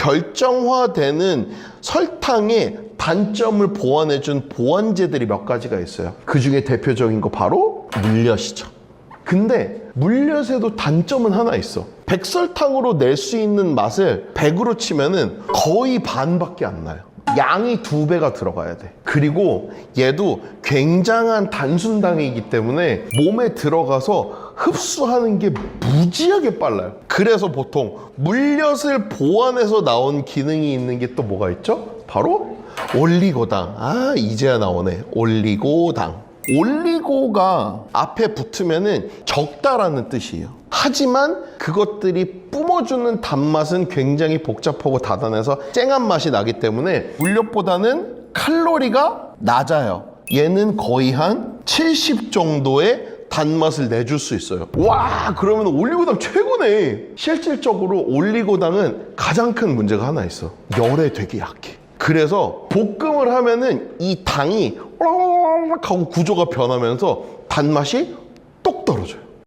결정화되는 설탕의 단점을 보완해준 보완제들이 몇 가지가 있어요. 그 중에 대표적인 거 바로 물엿이죠. 근데 물엿에도 단점은 하나 있어. 백설탕으로 낼 수 있는 맛을 100으로 치면은 거의 반밖에 안 나요. 양이 두 배가 들어가야 돼. 그리고 얘도 굉장한 단순당이기 때문에 몸에 들어가서 흡수하는 게 무지하게 빨라요. 그래서 보통 물엿을 보완해서 나온 기능이 있는 게 또 뭐가 있죠? 바로 올리고당. 아, 이제야 나오네. 올리고당. 올리고가 앞에 붙으면은 적다라는 뜻이에요. 하지만 그것들이 뿜어주는 단맛은 굉장히 복잡하고 다단해서 쨍한 맛이 나기 때문에 물엿보다는 칼로리가 낮아요. 얘는 거의 한 70 정도의 단맛을 내줄 수 있어요. 와, 그러면 올리고당 최고네. 실질적으로 올리고당은 가장 큰 문제가 하나 있어. 열에 되게 약해. 그래서 볶음을 하면은 이 당이 하고 구조가 변하면서 단맛이.